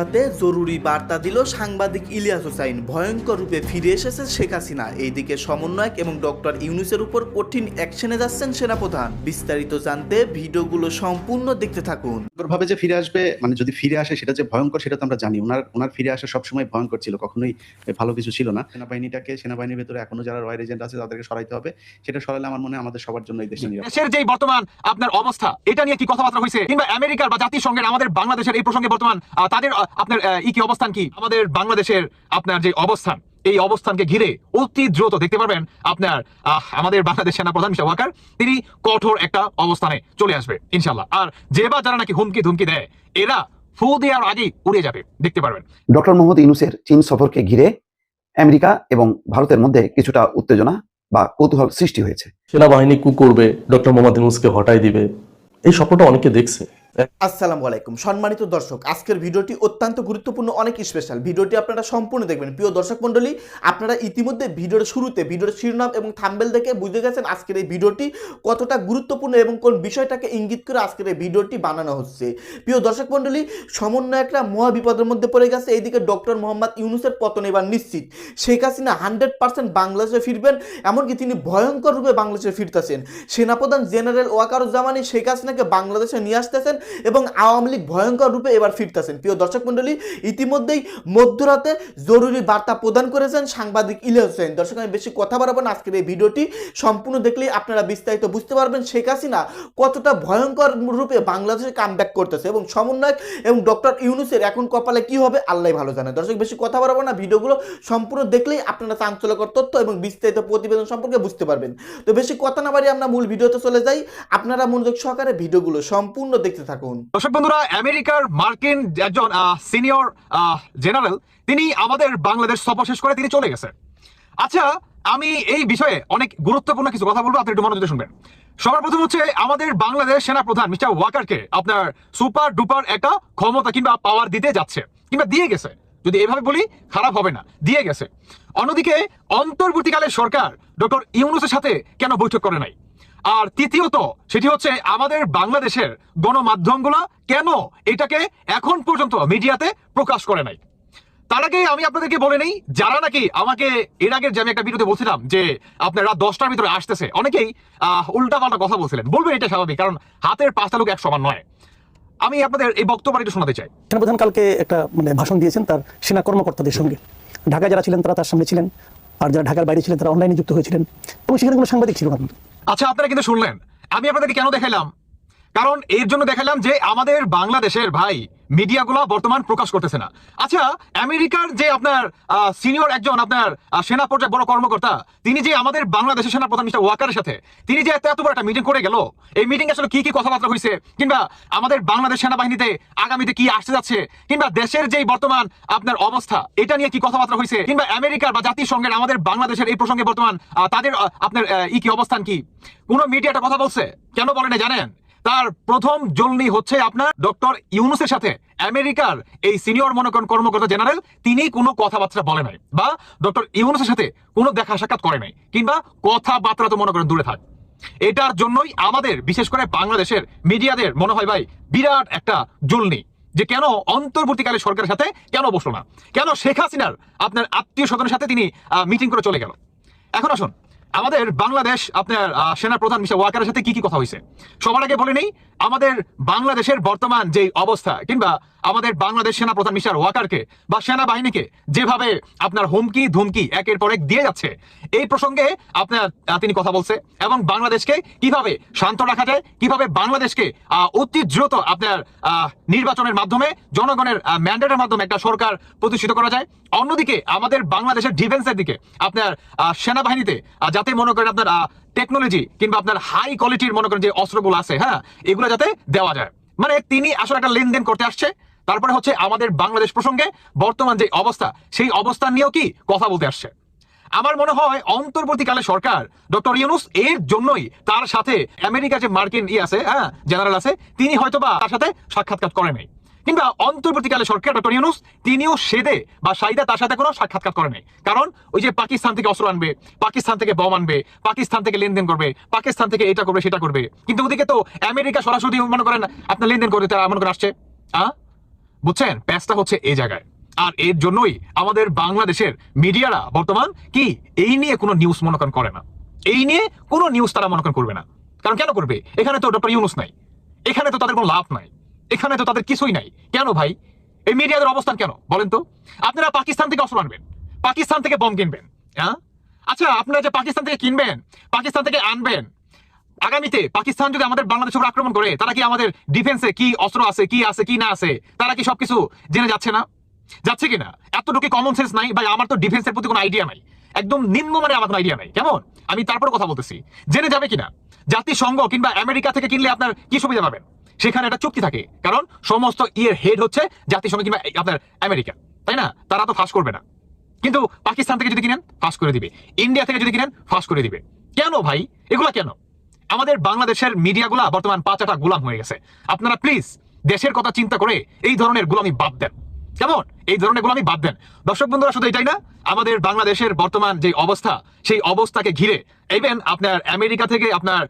মধ্যরাতে জরুরি বার্তা দিল সাংবাদিক ইলিয়াস হোসাইন। ভয়ঙ্কর রূপে ফিরে এসেছে শেখ হাসিনা। এইদিকে সমন্বয়ক এবং ডক্টর ইউনুসের উপর কঠিন অ্যাকশনে যাচ্ছেন সেনাপ্রধান। বিস্তারিত জানতে ভিডিওগুলো সম্পূর্ণ দেখতে থাকুন। ভাবে যে ফিরে আসবে মানে যদি ফিরে আসে সেটা যে ভয়ঙ্কর সেটা তো আমরা জানি। ওনার ওনার ফিরে আসা সবসময় ভয়ঙ্কর ছিল কখনোই ভালো কিছু ছিল না। সেনাবাহিনীটাকে সেনাবাহিনীর ভেতরে এখনও যারা রয়্যাল এজেন্ট আছে তাদেরকে সরাইতে হবে। সেটা সরালে আমার মনে হয় আমাদের সবার জন্য এই দেশের যে বর্তমান আপনার অবস্থা এটা নিয়ে কি কথাবার্তা হয়েছে? কিংবা আমেরিকার বা জাতিসংঘের আমাদের বাংলাদেশের এই প্রসঙ্গে বর্তমান তাদের আপনার ই কি অবস্থান কি? আমাদের বাংলাদেশের আপনার যে অবস্থান এই অবস্থানকে ঘিরে অতি দ্রুত দেখতে পারবেন আপনার আমাদের বাংলাদেশ সেনা প্রধান মিস্টার ওয়াকার তিনি কঠোর একটা অবস্থানে চলে আসবে ইনশাল্লাহ আর যে বা যারা নাকি হুমকি ধুমকি দেয় এরা ফু দেওয়ার আগেই উড়ে যাবে দেখতে পারবেন। ডক্টর মোহাম্মদ ইউনুসের চীন সফরকে ঘিরে আমেরিকা এবং ভারতের মধ্যে কিছুটা উত্তেজনা বা কৌতূহল সৃষ্টি হয়েছে। সেনাবাহিনী কু করবে ডক্টর মোহাম্মদ ইউনুসকে হটাই দিবে। এই স্বপ্নটা অনেকে দেখছে। আসসালামু আলাইকুম। সম্মানিত দর্শক, আজকের ভিডিওটি অত্যন্ত গুরুত্বপূর্ণ, অনেক স্পেশাল ভিডিওটি আপনারা সম্পূর্ণ দেখবেন। প্রিয় দর্শক মণ্ডলী, আপনারা ইতিমধ্যে ভিডিওর শুরুতে, ভিডিওর শিরোনাম এবং থাম্বেল দেখে বুঝে গেছেন আজকের এই ভিডিওটি কতটা গুরুত্বপূর্ণ এবং কোন বিষয়টাকে ইঙ্গিত করে আজকের এই ভিডিওটি বানানো হচ্ছে। প্রিয় দর্শক মণ্ডলী, সমন্বয়করা মহা বিপদের মধ্যে পড়ে গেছে। এইদিকে ডক্টর মোহাম্মদ ইউনুসের পতন এবার নিশ্চিত। শেখ হাসিনা হান্ড্রেড পার্সেন্ট বাংলাদেশে ফিরবেন, এমনকি তিনি ভয়ঙ্কর রূপে বাংলাদেশে ফিরতেছেন। সেনাপ্রধান জেনারেল ওয়াকারুজ্জামানি শেখ হাসিনাকে বাংলাদেশে নিয়ে আসতেছেন। এবং আওয়ামী লীগ ভয়ঙ্কর রূপে এবার ফিরতেছেন। প্রিয় দর্শক মণ্ডলী, ইতিমধ্যেই মধ্যরাতে জরুরি বার্তা প্রদান করেছেন সাংবাদিক ইলিয়াস হোসেন। দর্শক, আমি বেশি কথা বাড়াবো না। আজকের এই ভিডিওটি সম্পূর্ণ দেখলেই আপনারা বিস্তারিত বুঝতে পারবেন শেখ হাসিনা কতটা ভয়ঙ্কর রূপে বাংলাদেশে কাম করতেছে এবং সমন্বয়ক এবং ডক্টর ইউনুসের এখন কপালে কি হবে আল্লাহ ভালো জানে। দর্শক, বেশি কথা বাড়াবো না। ভিডিওগুলো সম্পূর্ণ দেখলেই আপনারা চাঞ্চল্যকর তথ্য এবং বিস্তারিত প্রতিবেদন সম্পর্কে বুঝতে পারবেন। তো বেশি কথা না বাড়িয়ে আমরা মূল ভিডিওতে চলে যাই। আপনারা মনোযোগ সহকারে ভিডিওগুলো সম্পূর্ণ দেখতে থাকুন। দর্শক বন্ধুরা, আমেরিকার মার্কিন একজন সিনিয়র জেনারেল, তিনি আমাদের বাংলাদেশ সফর শেষ করে তিনি চলে গেছে। আচ্ছা আমি এই বিষয়ে অনেক গুরুত্বপূর্ণ কিছু কথা বলব, আপনি একটু মনোযোগ শুনবেন। সবার প্রথম হচ্ছে, আমাদের বাংলাদেশ সেনা প্রধান মিস্টার ওয়াকারকে আপনার সুপার ডুপার একটা ক্ষমতা কিংবা পাওয়ার দিতে যাচ্ছে, কিংবা দিয়ে গেছে। যদি এভাবে বলি, খারাপ হবে না, দিয়ে গেছে। অন্যদিকে, অন্তর্বর্তীকালে সরকার ডক্টর ইউনুসের সাথে কেন বৈঠক করে নাই? আর তৃতীয়ত, সেটি হচ্ছে আমাদের বাংলাদেশের গণমাধ্যমগুলো কেন এটাকে এখন পর্যন্ত মিডিয়াতে প্রকাশ করে নাই? তার আগে আমি আপনাদেরকে বলে নেই, যারা নাকি আমাকে এর আগের যে আমি একটা ভিডিওতে বলছিলাম যে আপনার রাত দশটার ভিতরে আসতেছে, অনেকেই উল্টা পাল্টা কথা বলছিলেন। বলবেন এটা স্বাভাবিক, কারণ হাতের পাঁচটা লোক এক সমান নয়। আমি আপনাদের এই বক্তব্য একটু শোনাতে চাই। সেনাপ্রধান কালকে একটা মানে ভাষণ দিয়েছেন তার সেনা কর্মকর্তাদের সঙ্গে। ঢাকায় যারা ছিলেন তারা তার সামনে ছিলেন। আর যারা ঢাকার বাইরে ছিলেন, তারা অনলাইনে যুক্ত হয়েছিলেন। এবং সেখানে কোনো সাংবাদিক ছিল না। আচ্ছা আপনারা কিন্তু শুনলেন। আমি আপনাদেরকে কেন দেখাইলাম? কারণ এর জন্য দেখালাম যে আমাদের বাংলাদেশের ভাই মিডিয়াগুলো বর্তমান প্রকাশ করতেছে না। আচ্ছা আমেরিকার যে আপনার সিনিয়র একজন আপনার সেনা পর্যায়ে বড় কর্মকর্তা, তিনি যে আমাদের বাংলাদেশের সেনা প্রধান মিস্টার ওয়াকারের সাথে, তিনি যে এত এত বড় একটা মিটিং করে গেল, এই মিটিং আসলে কি কি কথাবার্তা হয়েছে কিংবা আমাদের বাংলাদেশ সেনাবাহিনীতে আগামীতে কি আসতে যাচ্ছে? কিংবা দেশের যে বর্তমান আপনার অবস্থা, এটা নিয়ে কি কথাবার্তা হয়েছে কিংবা আমেরিকার বা জাতিসংঘের আমাদের বাংলাদেশের এই প্রসঙ্গে বর্তমান তাদের আপনার ই কি অবস্থান কি? কোন মিডিয়াটা কথা বলছে? কেন বলে না জানেন? তার প্রথম জলনি হচ্ছে আপনার ডক্টর ইউনুসের সাথে। আমেরিকার এই সিনিয়র মনে করেন কর্মকর্তা জেনারেল, তিনি কোনো কথাবার্তা বলে নাই বা ডক্টর ইউনুসের সাথে কোনো দেখা সাক্ষাৎ করে নাই কিংবা কথাবার্তা তো মনে করেন দূরে থাক। এটার জন্যই আমাদের, বিশেষ করে বাংলাদেশের মিডিয়াদের মনে হয় ভাই, বিরাট একটা জলনি যে কেন অন্তর্বর্তীকালে সরকারের সাথে কেন বসল না? কেন শেখ হাসিনার আপনার আত্মীয় স্বজনের সাথে তিনি মিটিং করে চলে গেল? এখন আসুন। আমাদের বাংলাদেশ, আপনার সেনা প্রধান মিস্টার ওয়াকারের সাথে কি কি কথা হয়েছে? সবার আগে বলে নেই আমাদের বাংলাদেশের বর্তমান যে অবস্থা, কিংবা আমাদের বাংলাদেশ সেনা প্রধান মিস্টার ওয়াকারকে বা সেনাবাহিনীকে যেভাবে আপনার হুমকি, ধুমকি একের পর এক দিয়ে যাচ্ছে, এই প্রসঙ্গে আপনার তিনি কথা বলছে এবং বাংলাদেশকে কীভাবে শান্ত রাখা যায়, কীভাবে বাংলাদেশকে অতি দ্রুত আপনার নির্বাচনের মাধ্যমে, জনগণের ম্যান্ডেটের মাধ্যমে একটা সরকার প্রতিষ্ঠিত করা যায়। অন্যদিকে আমাদের বাংলাদেশের ডিফেন্সের দিকে আপনার সেনাবাহিনীতে যাতে মনে করেন আপনার টেকনোলজি কিংবা আপনার হাই কোয়ালিটির মনে করেন যে অস্ত্রগুলো আছে হ্যাঁ এগুলো যাতে দেওয়া যায়। মানে তিনি আসলে একটা লেনদেন করতে আসছে। তারপরে হচ্ছে আমাদের বাংলাদেশ প্রসঙ্গে বর্তমান যে অবস্থা, সেই অবস্থা নিয়েও কি কথা বলতে আসছে। আমার মনে হয় অন্তর্বর্তীকালে সরকার ডক্টর ইউনুস এর জন্যই তার সাথে আমেরিকা যে মার্কিন ই আছে হ্যাঁ জেনারেল আছে, তিনি হয়তোবা তার সাথে সাক্ষাৎকার করে নাই কিংবা অন্তর্বর্তীকালে সরকার ডক্টর ইউনুস, তিনিও সেদে বা সাইদা তার সাথে কোনো সাক্ষাৎকার করে নাই। কারণ ওই যে পাকিস্তান থেকে অস্ত্র আনবে, পাকিস্তান থেকে বম আনবে, পাকিস্তান থেকে লেনদেন করবে, পাকিস্তান থেকে এটা করবে, সেটা করবে। কিন্তু ওদিকে তো আমেরিকা সরাসরি মনে করেন, আপনার লেনদেন করতে তারা মনে করে আসছে। হ্যাঁ বুঝছেন? প্যাচটা হচ্ছে এই জায়গায়। আর এর জন্যই আমাদের বাংলাদেশের মিডিয়ারা বর্তমান কি, এই নিয়ে কোনো নিউজ মনে করেন করে না। এই নিয়ে কোনো নিউজ তারা মনে করেন করবে না। কারণ কেন করবে? এখানে তো ডক্টর ইউনুস নাই। এখানে তো তাদের কোনো লাভ নাই। এখানে তো তাদের কিছুই নাই। কেন ভাই? এই মিডিয়াদের অবস্থান কেন? বলেন তো। আপনারা পাকিস্তান থেকে অস্ত্র আনবেন। পাকিস্তান থেকে বম কিনবেন। হ্যাঁ? আচ্ছা আপনারা যে পাকিস্তান থেকে কিনবেন, পাকিস্তান থেকে আনবেন, আগামীতে পাকিস্তান যদি আমাদের বাংলাদেশ উপর আক্রমণ করে, তারা কি আমাদের ডিফেন্সে কি অস্ত্র আছে, কি আছে, কি না আছে, তারা কি সবকিছু জেনে যাচ্ছে না? যাচ্ছে কিনা? এতটুকু কমন সেন্স নাই। ভাই, আমার তো ডিফেন্সের প্রতি কোনো আইডিয়া নাই। একদম নিম্ন মানে আমার কোনো আইডিয়া নাই। কেমন? আমি তারপরে কথা বলতেছি। জেনে যাবে কিনা? জাতিসংঘ কিংবা আমেরিকা থেকে কিনলে আপনার কি সুবিধা পাবেন? সেখানে একটা চুক্তি থাকে। কারণ সমস্ত ইয়ের হেড হচ্ছে জাতিসংঘ কিংবা আপনার আমেরিকা। তাই না? তারা তো ফাঁস করবে না। কিন্তু পাকিস্তান থেকে যদি কিনেন, ফাঁস করে দিবে। ইন্ডিয়া থেকে যদি কিনেন, ফাঁস করে দিবে। কেন ভাই? এগুলা কেন? আমাদের বাংলাদেশের মিডিয়াগুলা বর্তমান পাঁচাটা গোলাম হয়ে গেছে। আপনারা প্লিজ দেশের কথা চিন্তা করে এই ধরনের গোলামি বাদ দেন। কেমন? এই ধরনের গোলামি বাদ দেন। দর্শক বন্ধুরা, শুধু এটাই না, আমাদের বাংলাদেশের বর্তমান যে অবস্থা, সেই অবস্থাকে ঘিরে ইভেন আপনার আমেরিকা থেকে আপনার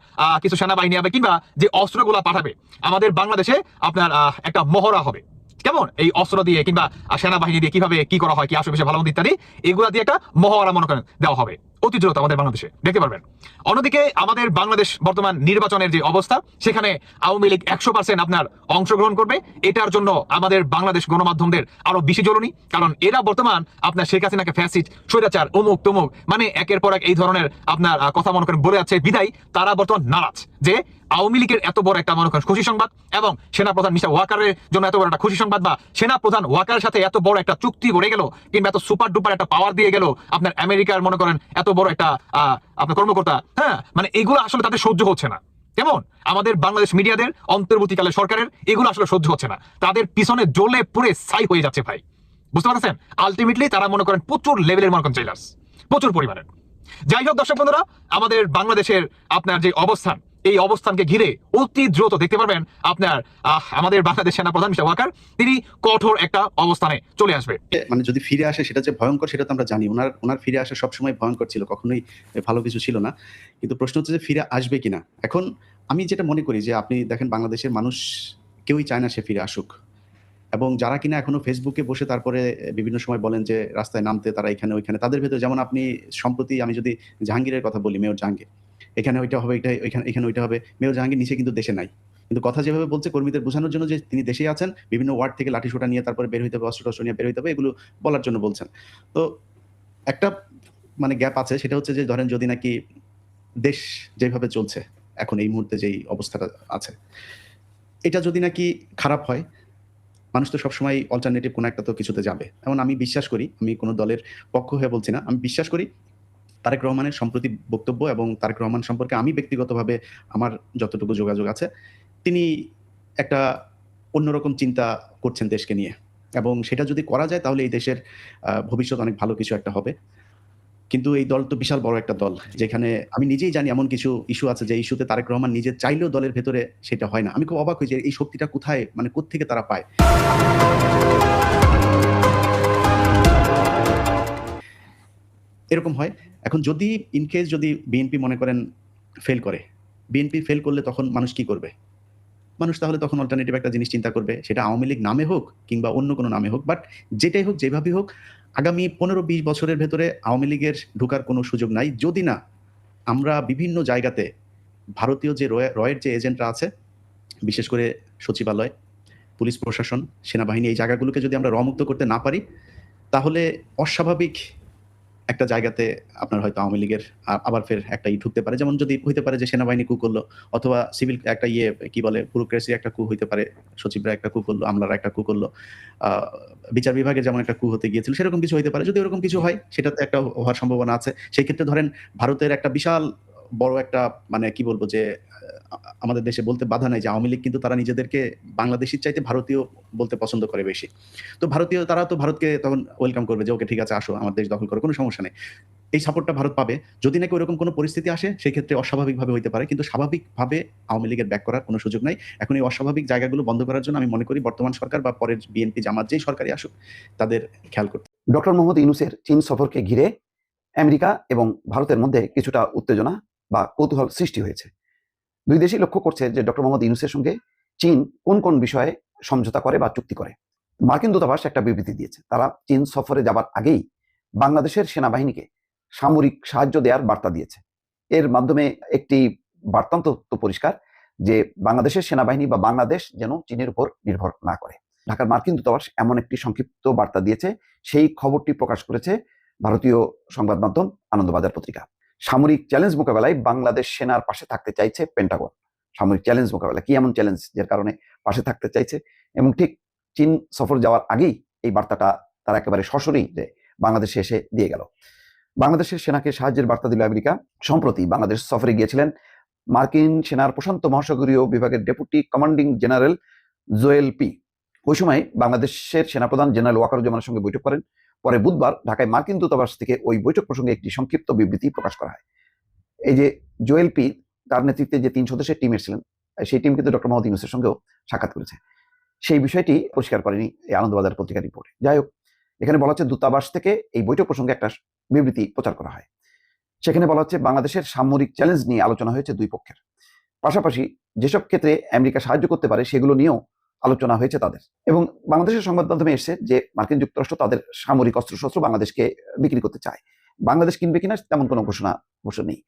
কিছু সেনাবাহিনী হবে কিংবা যে অস্ত্রগুলা পাঠাবে, আমাদের বাংলাদেশে আপনার একটা মহড়া হবে। কেমন? এই অস্ত্র দিয়ে কিংবা সেনাবাহিনী দিয়ে কীভাবে কি করা হয়, কি আশেপাশে ভালো মন্দ ইত্যাদি, এগুলা দিয়ে একটা মহড়া মনে করেন দেওয়া হবে। অতি আমাদের বাংলাদেশে, দেখতে পারবেন। অন্যদিকে আমাদের বাংলাদেশ বর্তমান নির্বাচনের যে অবস্থা, সেখানে আওয়ামী লীগ একশো পার্সেন্ট আপনার অংশগ্রহণ করবে। এটার জন্য আমাদের বাংলাদেশ গণমাধ্যমদের আরও বেশি জরুরি, কারণ এরা বর্তমান আপনার শেখ হাসিনাকে ফ্যাসিড স্বৈরাচার, অমুক তমুক মানে একের পর এক এই ধরনের আপনার কথা মনে করেন বলে যাচ্ছে বিদায়, তারা বর্তমান নারাজ যে আওয়ামী লীগের এত বড় একটা মনে করেন খুশি সংবাদ এবং সেনা প্রধান মিস্টার ওয়াকারের জন্য এত বড় একটা খুশি সংবাদ বা সেনা প্রধান ওয়াকারের সাথে এত বড় একটা চুক্তি গড়ে গেল, কিংবা এত সুপার ডুপার একটা পাওয়ার দিয়ে গেল, আপনার আমেরিকার মনে করেন এত বড় একটা আপনার কর্মকর্তা হ্যাঁ? মানে এগুলো আসলে তাদের সহ্য হচ্ছে না। কেমন? আমাদের বাংলাদেশ মিডিয়াদের, অন্তর্বর্তীকালে সরকারের, এগুলো আসলে সহ্য হচ্ছে না। তাদের পিছনে জ্বলে পুরে ছাই হয়ে যাচ্ছে ভাই। বুঝতে পারছেন? আলটিমেটলি তারা মনে করেন প্রচুর লেভেলের মনে করেন জেলার্স প্রচুর পরিমাণের। যাই হোক দর্শক বন্ধুরা, আমাদের বাংলাদেশের আপনার যে অবস্থান এই অবস্থানকে ঘিরে অতি দ্রুত, দেখতে পারবেন আপনার আমাদের বাংলাদেশ সেনা প্রধান মিস্টার ওয়াকার, তিনি কঠোর একটা অবস্থানে চলে আসবে। মানে যদি ফিরে আসে, সেটা যে ভয়ঙ্কর, সেটা তো আমরা জানি। ওনার ওনার ফিরে আসা সবসময় ভয়ঙ্কর ছিল, কখনোই ভালো কিছু ছিল না। কিন্তু প্রশ্ন হচ্ছে যে ফিরে আসবে কিনা? এখন আমি যেটা মনে করি যে আপনি দেখেন, বাংলাদেশের মানুষ কেউই চায় না সে ফিরে আসুক। এবং যারা কিনা এখনও ফেসবুকে বসে তারপরে বিভিন্ন সময় বলেন যে রাস্তায় নামতে তারা এখানে, ওইখানে, তাদের ভেতরে যেমন আপনি সম্প্রতি, আমি যদি জাহাঙ্গীরের কথা বলি, মেয়র জাহাঙ্গীর এখানে ওইটা হবে এটা এখানে এখানে ওইটা হবে। মেয়র জাহাঙ্গীর নিচে কিন্তু দেশে নাই। কিন্তু কথা যেভাবে বলছে কর্মীদের বোঝানোর জন্য যে তিনি দেশেই আছেন, বিভিন্ন ওয়ার্ড থেকে লাঠি সোটা নিয়ে তারপরে বের হইতে হবে, অস্ত্র টস্ত্র নিয়ে বের হইতে হবে, এগুলো বলার জন্য বলছেন। তো একটা মানে গ্যাপ আছে, সেটা হচ্ছে যে ধরেন যদি নাকি দেশ যেভাবে চলছে, এখন এই মুহূর্তে যেই অবস্থাটা আছে, এটা যদি নাকি খারাপ হয়, মানুষ তো সবসময় অল্টারনেটিভ কোনো একটা তো কিছুতে যাবে। এমন আমি বিশ্বাস করি, আমি কোনো দলের পক্ষ হয়ে বলছি না, আমি বিশ্বাস করি তারেক রহমানের সম্প্রতি বক্তব্য এবং তারেক রহমান সম্পর্কে আমি ব্যক্তিগতভাবে আমার যতটুকু যোগাযোগ আছে, তিনি একটা অন্যরকম চিন্তা করছেন দেশকে নিয়ে। এবং সেটা যদি করা যায় তাহলে এই দেশের ভবিষ্যৎ অনেক ভালো কিছু একটা হবে। কিন্তু এই দল তো বিশাল বড় একটা দল, যেখানে আমি নিজেই জানি এমন কিছু ইস্যু আছে যে ইস্যুতে তারেক রহমান নিজে চাইলেও দলের ভেতরে সেটা হয় না। আমি খুব অবাক হই যে এই শক্তিটা কোথায় মানে কোত্থেকে তারা পায়। এরকম হয়। এখন যদি ইনকেস যদি বিএনপি মনে করেন ফেল করে বিএনপি ফেল করলে তখন মানুষ কি করবে? মানুষ তাহলে তখন অল্টারনেটিভ একটা জিনিস চিন্তা করবে, সেটা আওয়ামী লীগ নামে হোক কিংবা অন্য কোনো নামে হোক বাট যেটাই হোক যেভাবেই হোক, আগামী পনেরো বিশ বছরের ভেতরে আওয়ামী লীগের ঢোকার কোনো সুযোগ নাই। যদি না, আমরা বিভিন্ন জায়গাতে ভারতীয় যে রয়- রয়ের যে এজেন্টরা আছে, বিশেষ করে সচিবালয়, পুলিশ প্রশাসন, সেনাবাহিনী, এই জায়গাগুলোকে যদি আমরা রমুক্ত করতে না পারি, তাহলে অস্বাভাবিক একটা জায়গাতে আপনার হয়তো আওয়ামী লীগের আবার ফের একটা ই ঢুকতে পারে। যেমন যদি হইতে পারে যে সেনাবাহিনী কু করল, অথবা সিভিল একটা ইয়ে কি বলে ব্যুরোক্রেসি একটা কু হইতে পারে, সচিবরা একটা কু করল, আমলারা একটা কু করল বিচার বিভাগের যেমন একটা কু হতে গিয়েছিল, সেরকম কিছু হইতে পারে। যদি এরকম কিছু হয়, সেটাতে একটা হওয়ার সম্ভাবনা আছে। সেই ক্ষেত্রে ধরেন, ভারতের একটা বিশাল বড় একটা মানে কি বলব যে আমাদের দেশে বলতে বাধা নাই যে আওয়ামী লীগ কিন্তু তারা নিজেদেরকে বাংলাদেশির চাইতে ভারতীয় বলতে পছন্দ করে বেশি। তো ভারতীয়, তারা তো ভারতকে তখন ওয়েলকাম করবে যে, ওকে, ঠিক আছে, আসো, আমার দেশ দখল করো, কোনো সমস্যা নেই। এই সাপোর্টটা ভারত পাবে। যদি নাকি ওরকম কোনো পরিস্থিতি আসে সেই ক্ষেত্রে অস্বাভাবিকভাবে হইতে পারে। কিন্তু স্বাভাবিকভাবে আওয়ামী লীগের ব্যাক করার কোনো সুযোগ নাই। এখন এই অস্বাভাবিক জায়গাগুলো বন্ধ করার জন্য আমি মনে করি বর্তমান সরকার বা পরের বিএনপি জামাত যেই সরকারই আসুক, তাদের খেয়াল করতে ডক্টর মোহাম্মদ ইউনুসের চীন সফরকে ঘিরে আমেরিকা এবং ভারতের মধ্যে কিছুটা উত্তেজনা বা কৌতূহল সৃষ্টি হয়েছে। দুই দেশই লক্ষ্য করছে যে ডক্টর মোহাম্মদ ইউনুসের সঙ্গে চীন কোন কোন বিষয়ে সমঝোতা করে বা চুক্তি করে। মার্কিন দূতাবাস একটা বিবৃতি দিয়েছে। তারা চীন সফরে যাবার আগেই বাংলাদেশের সেনাবাহিনীকে সামরিক সাহায্য দেওয়ার বার্তা দিয়েছে। এর মাধ্যমে একটি বার্তান্ত পরিষ্কার যে বাংলাদেশের সেনাবাহিনী বা বাংলাদেশ যেন চীনের উপর নির্ভর না করে। ঢাকার মার্কিন দূতাবাস এমন একটি সংক্ষিপ্ত বার্তা দিয়েছে। সেই খবরটি প্রকাশ করেছে ভারতীয় সংবাদ মাধ্যম আনন্দবাজার পত্রিকা। সামরিক চ্যালেঞ্জ মোকাবেলায় বাংলাদেশ সেনার পাশে থাকতে চাইছে পেন্টাগন সামরিক চ্যালেঞ্জ মোকাবেলা। কি এমন চ্যালেঞ্জ যার কারণে পাশে থাকতে চাইছে? এবং ঠিক চীন সফর যাওয়ার আগেই এই বার্তাটা তারা একেবারে সশরী যে বাংলাদেশে এসে দিয়ে গেল। বাংলাদেশের সেনাকে সাহায্যের বার্তা দিল আমেরিকা। সম্প্রতি বাংলাদেশ সফরে গিয়েছিলেন মার্কিন সেনার প্রশান্ত মহাসাগরীয় বিভাগের deputy commanding general Joel P. ওই সময় বাংলাদেশের সেনাপ্রধান জেনারেল ওয়াকারুজ্জামানের সঙ্গে বৈঠক করেন। পরে বুধবার ঢাকায় মার্কিন দূতাবাস থেকে ওই বৈঠক প্রসঙ্গে একটি সংক্ষিপ্ত বিবৃতি প্রকাশ করা হয়। এই যে জোয়েল পি তার নেতৃত্বে যে তিন সদস্যের টিম এসেছিলেন, সেই টিম কিন্তু ডক্টর মোহাম্মদ ইউনুসের সঙ্গেও সাক্ষাৎ করেছে। সেই বিষয়টি পরিষ্কার করেনি এই আনন্দবাজার পত্রিকার রিপোর্টে। যাই হোক, এখানে বলা হচ্ছে দূতাবাস থেকে এই বৈঠক প্রসঙ্গে একটা বিবৃতি প্রচার করা হয়। সেখানে বলা হচ্ছে বাংলাদেশের সামরিক চ্যালেঞ্জ নিয়ে আলোচনা হয়েছে দুই পক্ষের। পাশাপাশি যেসব ক্ষেত্রে আমেরিকা সাহায্য করতে পারে সেগুলো নিয়েও আলোচনা হয়েছে তাদের। এবং বাংলাদেশের সংবাদ মাধ্যমে এসছে যে মার্কিন যুক্তরাষ্ট্র তাদের সামরিক অস্ত্রশস্ত্র বাংলাদেশকে বিক্রি করতে চায়। বাংলাদেশ কিনবে কিনা তেমন কোনো ঘোষণা ঘোষণা নেই।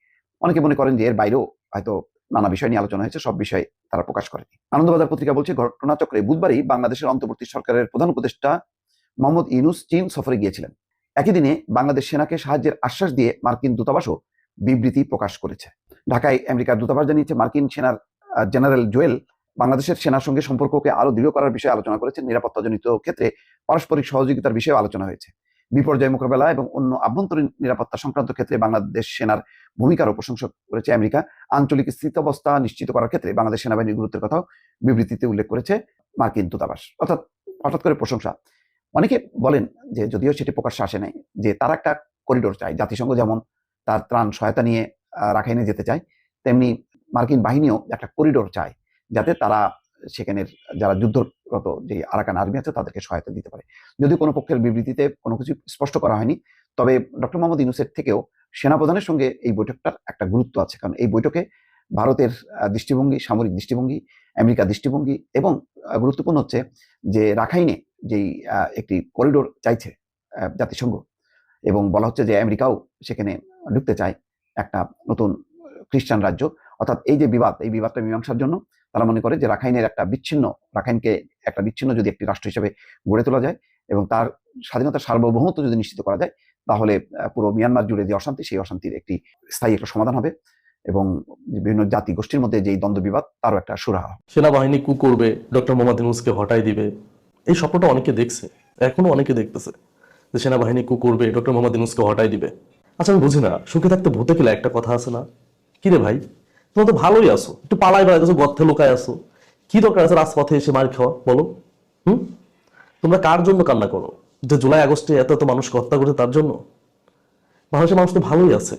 অনেকে মনে করেন যে এর বাইরেও হয়তো নানা বিষয় নিয়ে আলোচনা হয়েছে, সব বিষয়ে তারা প্রকাশ করেনি। আনন্দবাজার পত্রিকা বলছে, ঘটনাচক্রে বুধবারই বাংলাদেশের অন্তর্বর্তী সরকারের প্রধান উপদেষ্টা মোহাম্মদ ইউনুস চীন সফরে গিয়েছিলেন। একই দিনে বাংলাদেশ সেনাকে সাহায্যের আশ্বাস দিয়ে মার্কিন দূতাবাসও বিবৃতি প্রকাশ করেছে। ঢাকায় আমেরিকার দূতাবাস জানিয়েছে, মার্কিন সেনার জেনারেল জোয়েল বাংলাদেশের সেনার সঙ্গে সম্পর্ককে আরও দৃঢ় করার বিষয়ে আলোচনা করেছেন নিরাপত্তাজনিত ক্ষেত্রে পারস্পরিক সহযোগিতার বিষয়েও আলোচনা হয়েছে। বিপর্যয় মোকাবেলা এবং অন্য আভ্যন্তরীণ নিরাপত্তা সংক্রান্ত ক্ষেত্রে বাংলাদেশ সেনার ভূমিকারও প্রশংসা করেছে আমেরিকা। আঞ্চলিক স্থিতাবস্থা নিশ্চিত করার ক্ষেত্রে বাংলাদেশ সেনাবাহিনীর গুরুত্বের কথাও বিবৃতিতে উল্লেখ করেছে মার্কিন দূতাবাস। অর্থাৎ হঠাৎ করে প্রশংসা। অনেকে বলেন যে যদিও সেটি প্রকাশ্যে আসে নাই, যে তারা একটা করিডোর চায়। জাতিসংঘ যেমন তার ত্রাণ সহায়তা নিয়ে রাখাইনে যেতে চায়, তেমনি মার্কিন বাহিনীও একটা করিডোর চায়। যাতে তারা সেখানের যারা যুদ্ধরত যে আরাকান আর্মি আছে, তাদেরকে সহায়তা দিতে পারে। যদি কোনো পক্ষের বিবৃতিতে কোনো কিছু স্পষ্ট করা হয়নি, তবে ডক্টর মোহাম্মদ ইউনুসের থেকেও সেনাপ্রধানের সঙ্গে এই বৈঠকটার একটা গুরুত্ব আছে। কারণ এই বৈঠকে ভারতের দৃষ্টিভঙ্গি, সামরিক দৃষ্টিভঙ্গি, আমেরিকা দৃষ্টিভঙ্গি এবং গুরুত্বপূর্ণ হচ্ছে যে রাখাইনে যেই একটি করিডোর চাইছে জাতিসংঘ এবং বলা হচ্ছে যে আমেরিকাও সেখানে ঢুকতে চায় একটা নতুন খ্রিস্টান রাজ্য। অর্থাৎ এই যে বিবাদ, এই বিবাদটা মীমাংসার জন্য তারা মনে করে যে রাখাইনের একটা বিচ্ছিন্ন, রাখাইনকে একটা বিচ্ছিন্ন যদি একটি রাষ্ট্র হিসেবে গড়ে তোলা যায় এবং তার স্বাধীনতা সার্বভৌমত্ব যদি নিশ্চিত করা যায়, তাহলে পুরো মিয়ানমার জুড়ে যে অশান্তি, সেই অশান্তির একটি স্থায়ী একটা সমাধান হবে এবং বিভিন্ন জাতি গোষ্ঠীর মধ্যে যেই দ্বন্দ্ব বিবাদ, তারও একটা সুরাহা সেনাবাহিনী কু করবে, ডক্টর মোহাম্মদ ইউনুসকে হটাই দিবে। এই স্বপ্নটা অনেকে দেখছে, এখনও অনেকে দেখতেছে যে সেনাবাহিনী কু করবে, ডক্টর মোহাম্মদ ইউনুসকে হটাই দিবে। আচ্ছা আমি বুঝি না সুখে থাকতে ভূতে গেলে একটা কথা আছে না? কি রে ভাই? তোমরা তো ভালোই আছো। একটু পালাই বেড়াইতেছো গর্থে লোকায় আছো। কি দরকার আছে রাজপথে এসে মার খাওয়া, বলো? হুম? তোমরা কার জন্য কান্না করো? যে জুলাই, আগস্টে এত এত মানুষকে হত্যা করেছে তার জন্য? মানুষের মানুষ তো ভালোই আছে।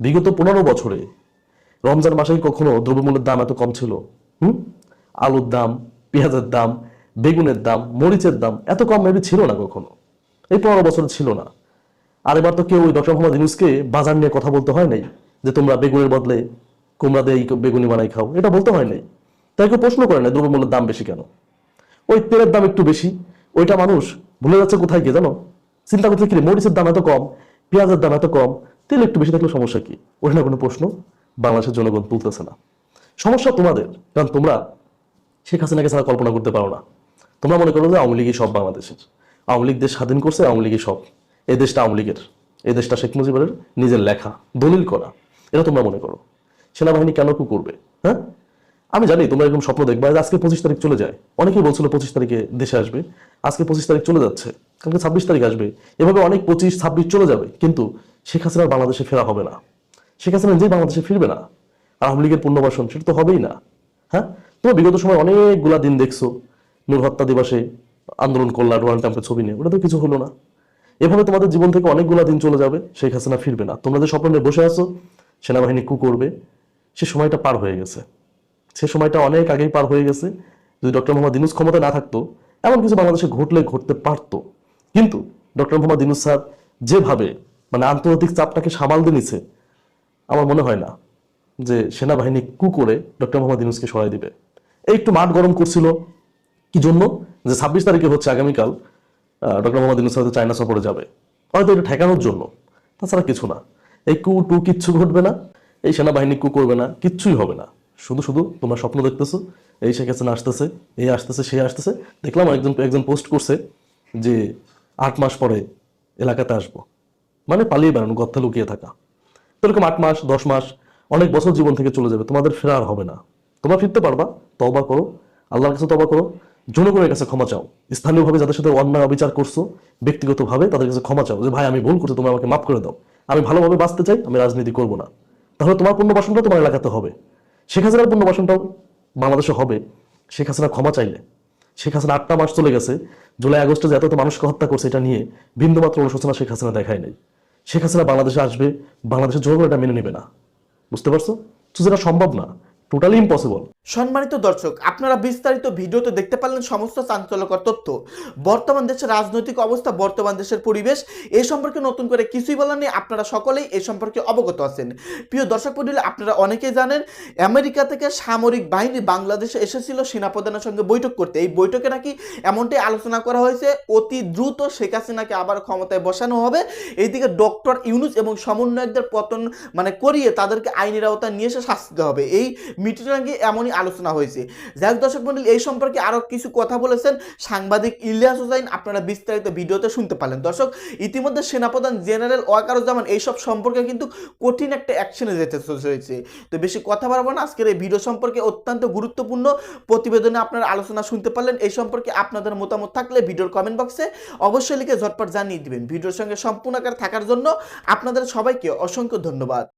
বিগত পনেরো বছরে রমজান মাসে কখনো দ্রব্যমূল্যের দাম এত কম ছিল? হুম? আলুর দাম, পেঁয়াজের দাম, বেগুনের দাম, মরিচের দাম এত কম মেবি ছিল না কখনো? এই পনেরো বছর ছিল না। আর এবার তো কেউ ওই ডক্টর মোহাম্মদ ইউনুসকে বাজার নিয়ে কথা বলতে হয় নাই যে তোমরা বেগুনের বদলে কুমড়া দিয়ে বেগুনি বানাই খাও। এটা বলতে হয় নাই। তাই কেউ প্রশ্ন করে না দ্রব্যমূল্যের দাম বেশি কেন? ওই তেলের দাম একটু বেশি। ওইটা মানুষ ভুলে যাচ্ছে কোথায় গিয়ে জানো? চিন্তা করতে কি মরিচের দাম এত কম, পেঁয়াজের দাম এত কম, তেল একটু বেশি থাকলে সমস্যা কি? না কোনো প্রশ্ন? বাংলাদেশের জনগণ তুলতেছে না। সমস্যা তোমাদের, কারণ তোমরা শেখ হাসিনাকে ছাড়া কল্পনা করতে পারো না। তোমরা মনে করো যে আওয়ামী লীগই সব বাংলাদেশের। আওয়ামী লীগ দেশ স্বাধীন করছে, আওয়ামী লীগই সব। এই দেশটা আওয়ামী লীগের। এই দেশটা শেখ মুজিবের নিজের লেখা, দলিল করা। এটা তোমরা মনে করো। সেনাবাহিনী কেন কু করবে? হ্যাঁ? আমি জানি, তোমরা এরকম স্বপ্ন দেখবা আজকে পঁচিশ তারিখ চলে যায়। অনেকেই বলছিল পঁচিশ তারিখে দেশে আসবে। আজকে পঁচিশ তারিখ চলে যাচ্ছে। কালকে ছাব্বিশ তারিখ আসবে। এভাবে অনেক পঁচিশ, ছাব্বিশ চলে যাবে। কিন্তু শেখ হাসিনার বাংলাদেশে ফেরা হবে না। শেখ হাসিনা নিজেই বাংলাদেশে ফিরবে না। আওয়ামী লীগের পুনর্বাসন, সেটা তো হবেই না। হ্যাঁ? তোমরা বিগত সময় অনেকগুলা দিন দেখছ, নূর হত্যা দিবসে আন্দোলন করলা ডোনাল্ড ট্রাম্পের ছবি নিয়ে। ওটা তো কিছু হলো না। এভাবে তোমাদের জীবন থেকে অনেকগুলা দিন চলে যাবে, শেখ হাসিনা ফিরবে না। তোমরা যে স্বপ্ন বসে আছো, সেনাবাহিনী কু করবে। সে সময়টা পার হয়ে গেছে। সে সময়টা অনেক আগেই পার হয়ে গেছে। যদি ডক্টর মোহাম্মদ ইনুস ক্ষমতা না থাকতো, এমন কিছু বাংলাদেশে ঘটলে ঘটতে পারতো। কিন্তু ডক্টর মোহাম্মদ ইনুস স্যার যেভাবে মানে আন্তর্জাতিক চাপটাকে সামাল দিয়ে নিছে, আমার মনে হয় না যে সেনাবাহিনী কু করে ডক্টর মোহাম্মদ ইনুসকে সরাই দিবে। এই একটু মাঠ গরম করছিল। কি জন্য? যে ছাব্বিশ তারিখে হচ্ছে আগামীকাল ডক্টর মোহাম্মদ ইউনুস হয়তো চায়না সফরে যাবে। হয়তো এটা ঠেকানোর জন্য। তাছাড়া কিছু না। এই কু টু কিচ্ছু ঘটবে না। এই সেনাবাহিনী কু করবে না, কিচ্ছুই হবে না। শুধু শুধু তোমরা স্বপ্ন দেখতেছো, এই শেখ হাসিনা আসতেছে, এই আসতেছে, সে আসতেছে। দেখলাম একজন একজন পোস্ট করছে যে আট মাস পরে এলাকাতে আসব। মানে পালিয়ে বেড়ানো গর্থে লুকিয়ে থাকা। তো এরকম আট মাস, দশ মাস, অনেক বছর জীবন থেকে চলে যাবে, তোমাদের ফেরা আর হবে না। তোমরা ফিরতে পারবা তবা করো, আল্লাহর কাছে তবা করো, জনগণের কাছে ক্ষমা চাও। স্থানীয়ভাবে যাদের সাথে অন্যায় অবিচার করছ, ব্যক্তিগতভাবে তাদের কাছে ক্ষমা চাও যে, ভাই, আমি ভুল করছি, তুমি আমাকে মাফ করে দাও। আমি ভালোভাবে বাঁচতে চাই, আমি রাজনীতি করব না। তাহলে তোমার পুনর্বাসনটা তোমার এলাকাতে হবে। শেখ হাসিনার পুনর্বাসনটাও বাংলাদেশে হবে। শেখ হাসিনা ক্ষমা চাইলে। শেখ হাসিনা আটটা মাস চলে গেছে। জুলাই, আগস্টে যে এত মানুষকে হত্যা করছে এটা নিয়ে বিন্দুমাত্র অনুশোচনা শেখ হাসিনা দেখায় নাই। শেখ হাসিনা বাংলাদেশে আসবে বাংলাদেশের করে এটা মেনে নেবে না। বুঝতে পারছ? তো যেটা সম্ভব না। টোটালি ইম্পসিবল সম্মানিত দর্শক, আপনারা বিস্তারিত ভিডিওতে দেখতে পারলেন সমস্ত চাঞ্চল্যকর তথ্য। বর্তমান দেশের রাজনৈতিক অবস্থা, বর্তমান দেশের পরিবেশ, এ সম্পর্কে নতুন করে কিছুই বলার নেই। আপনারা সকলেই এ সম্পর্কে অবগত আছেন। প্রিয় দর্শক মন্ডলী আপনারা অনেকেই জানেন, আমেরিকা থেকে সামরিক বাহিনী বাংলাদেশে এসেছিল সেনাপ্রধানের সঙ্গে বৈঠক করতে। এই বৈঠকে নাকি এমনটাই আলোচনা করা হয়েছে, অতি দ্রুত শেখ হাসিনাকে আবার ক্ষমতায় বসানো হবে। এইদিকে ডক্টর ইউনুস এবং সমন্বয়কদের পতন মানে করিয়ে তাদেরকে আইনের আওতায় নিয়ে এসে শাস্তি হবে। এই নাকি এমনই আলোচনা হয়েছে। যাই দর্শক মন্ডলী, এই সম্পর্কে আরও কিছু কথা বলেছেন সাংবাদিক ইলিয়াস হোসাইন। আপনারা বিস্তারিত ভিডিওতে শুনতে পারলেন। দর্শক, ইতিমধ্যে সেনাপ্রধান জেনারেল ওয়াকারুজ্জামান এইসব সম্পর্কে কিন্তু কঠিন একটা অ্যাকশনে যেতে হয়েছে তো বেশি কথা বাড়াবো না। আজকের এই ভিডিও সম্পর্কে অত্যন্ত গুরুত্বপূর্ণ প্রতিবেদনে আপনারা আলোচনা শুনতে পারলেন। এই সম্পর্কে আপনাদের মতামত থাকলে ভিডিওর কমেন্ট বক্সে অবশ্যই লিখে ঝটপট জানিয়ে দিবেন। ভিডিওর সঙ্গে সম্পূর্ণ আকার থাকার জন্য আপনাদের সবাইকে অসংখ্য ধন্যবাদ।